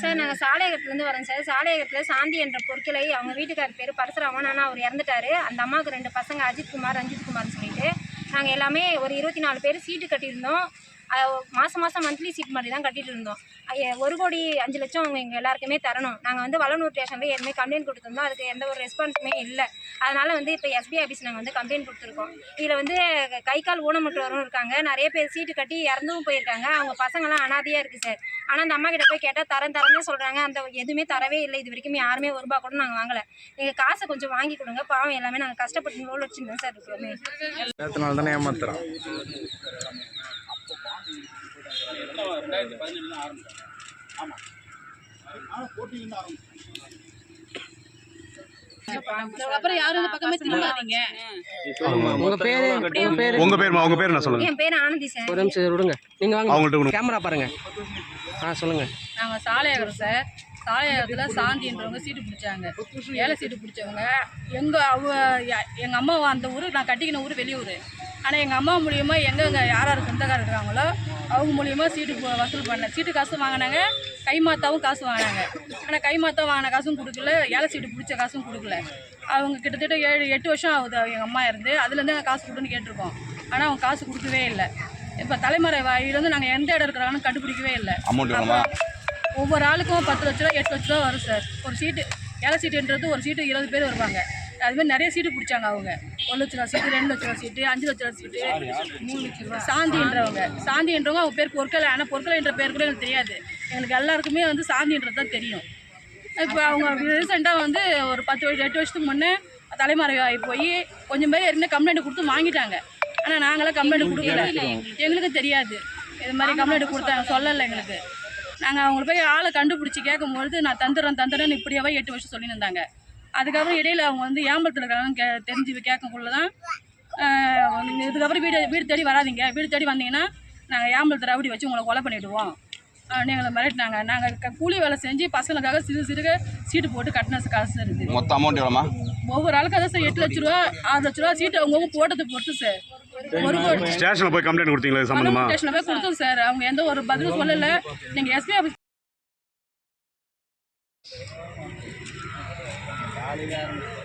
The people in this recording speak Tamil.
சார் நாங்கள் சாலையகத்துலேருந்து வரோம் சார். சாலையகத்தில் சாந்தி என்ற பொருட்களை அவங்க வீட்டுக்கார் பேர் பரசுராமன் ஆனால் அவர் இறந்துட்டார். அந்த அம்மாவுக்கு ரெண்டு பசங்க அஜித் குமார் ரஞ்சித் குமார்னு சொல்லிட்டு நாங்கள் எல்லாமே ஒரு இருபத்தி நாலு பேர் சீட்டு கட்டியிருந்தோம். மாதம் மாதம் மந்த்லி சீட் மாதிரி தான் கட்டிட்டு இருந்தோம். ஒரு கோடி அஞ்சு லட்சம் அவங்க எங்கள் எல்லாருக்குமே தரணும். நாங்கள் வந்து வளனூர் ஸ்டேஷனில் ஏற்கனவே கம்ப்ளைண்ட் கொடுத்துருந்தோம். அதுக்கு எந்த ஒரு ரெஸ்பான்ஸுமே இல்லை. அதனால் வந்து இப்போ எஸ்பி ஆஃபீஸ் நாங்கள் வந்து கம்ப்ளைண்ட் கொடுத்துருக்கோம். இதில் வந்து கை கால் ஊனமுற்றவரும் இருக்காங்க. நிறைய பேர் சீட்டு கட்டி இறந்தும் போயிருக்காங்க. அவங்க பசங்களாம் அனாதையாக இருக்குது சார் ஆனால் அந்த அம்மா கிட்ட போய் கேட்டால் தரம் தரம்னு சொல்கிறாங்க அந்த எதுவுமே தரவே இல்லை. இது வரைக்கும் யாருமே ஒரு ரூபா கூட நாங்கள் வாங்கலை. நீங்கள் காசை கொஞ்சம் வாங்கி கொடுங்க. பாவம் எல்லாமே நாங்கள் கஷ்டப்பட்டு நூல் வச்சுருந்தோம் சார் இருக்கிறோமே. ஏமாத்துறோம். தானே உங்க பேரு உங்க பேருமா உங்க பேர் என்ன சொல்லுங்க? என் பேர் ஆனந்தி சார். ஒரு நிமிஷம் விடுங்க. நீங்க வாங்க. அவங்கள்ட்ட. கேமரா பாருங்க. ஆ சொல்லுங்க. நாங்கள் சாலையாகிறோம் சார். சாலையாகத்தில் சாந்தின்றவங்க சீட்டு பிடிச்சாங்க. ஏழை சீட்டு பிடிச்சவங்க. எங்கள் அவ எங்கள் அம்மா அந்த ஊர் நான் கட்டிக்கின ஊர் வெளியூர். ஆனால் எங்கள் அம்மா மூலியமாக எங்கெங்க யார் யார் சொந்தக்காரர் இருக்காங்களோ அவங்க மூலியமாக சீட்டு வசூல் பண்ண சீட்டு காசு வாங்கினாங்க கைமாத்தாவும் காசு வாங்கினாங்க. ஆனால் கைமாத்தா வாங்கின காசும் கொடுக்கல ஏழை சீட்டு பிடிச்ச காசும் கொடுக்கல. அவங்க கிட்டத்தட்ட ஏழு எட்டு வருஷம் ஆகுது எங்கள் அம்மா இருந்து. அதுலேருந்து நாங்கள் காசு கொடுன்னு கேட்டிருக்கோம். ஆனால் அவங்க காசு கொடுக்கவே இல்லை. இப்போ தலைமறை வாயிலிருந்து நாங்கள் எந்த இடம் இருக்கிறாங்கன்னு கண்டுபிடிக்கவே இல்லை. ஒவ்வொரு ஆளுக்கும் பத்து லட்ச ரூபா எட்டு லட்ச ரூபா வரும் சார். ஒரு சீட்டு ஏழை சீட்டுன்றது ஒரு சீட்டு இருபது பேர் வருவாங்க. அதுமாதிரி நிறைய சீட்டு பிடிச்சாங்க அவங்க. ஒரு லட்ச ரூபா சீட்டு ரெண்டு லட்ச ரூபா சீட்டு அஞ்சு லட்ச ரூபா சீட்டு மூணு லட்ச ரூபா. சாந்தின்றவங்க. சாந்தின்றவங்க. அவங்க பேர் பொற்கலை. ஆனால் பொற்கலைன்ற பேர் கூட எனக்கு தெரியாது. எங்களுக்கு எல்லாருக்குமே வந்து சாந்தின்றது தான் தெரியும். இப்போ அவங்க ரீசெண்டாக வந்து ஒரு பத்து வருஷம் எட்டு வருஷத்துக்கு முன்னே தலைமறைவாகி போய் கொஞ்சம் பேர் ஏற்கனவே கம்ப்ளைண்ட் கொடுத்து வாங்கிட்டாங்க. ஆனால் நாங்களாம் கம்ப்ளைண்ட் கொடுக்கல. எங்களுக்கு தெரியாது. இது மாதிரி கம்ப்ளைண்ட் கொடுத்தாங்க. சொல்லலை எங்களுக்கு. நாங்கள் அவங்க போய் ஆளை கண்டுபிடிச்சி கேட்கும்பொழுது நான் தந்துடுறேன் தந்துடுறேன்னு இப்படியாவே எட்டு வருஷம் சொல்லியிருந்தாங்க அதுக்கப்புறம் இடையில அவங்க வந்து ஏம்பலத்தில் இருக்காங்கன்னு கே தெரிஞ்சு கேட்கக்குள்ள தான் ஆஹ், நீங்க இதுக்கப்புறம் வீடு வீடு தேடி வராதீங்க. வீடு தேடி வந்தீங்கன்னா நாங்கள் ஏம்பலத்தை ரவுடி வச்சு உங்களை கொலை பண்ணிவிடுவோம் எங்களை மிரட்டினாங்க. நாங்கள் கூலி வேலை செஞ்சு பசங்களுக்காக சிறு சிறுக சீட்டு போட்டு கட்டின காசு இருக்குது மொத்த அமௌண்ட் எவ்வளோமா ஒவ்வொரு ஆளுக்கும் அதான் சார் எட்டு லட்ச ரூபா ஆறு லட்ச ரூபா சீட்டு அவங்கவுங்க போட்டதை பொறுத்து சார். ஒரு ஸ்டேஷனில் போய் கம்ப்ளைண்ட் கொடுத்தீங்களா இது சம்மந்தமா ஸ்டேஷனில் போய் கொடுத்தோம் சார். அவங்க எந்த ஒரு பதிலும் சொல்லலை. நீங்கள் எஸ்பி ஆஃபீஸ் ஆரம்பிச்சு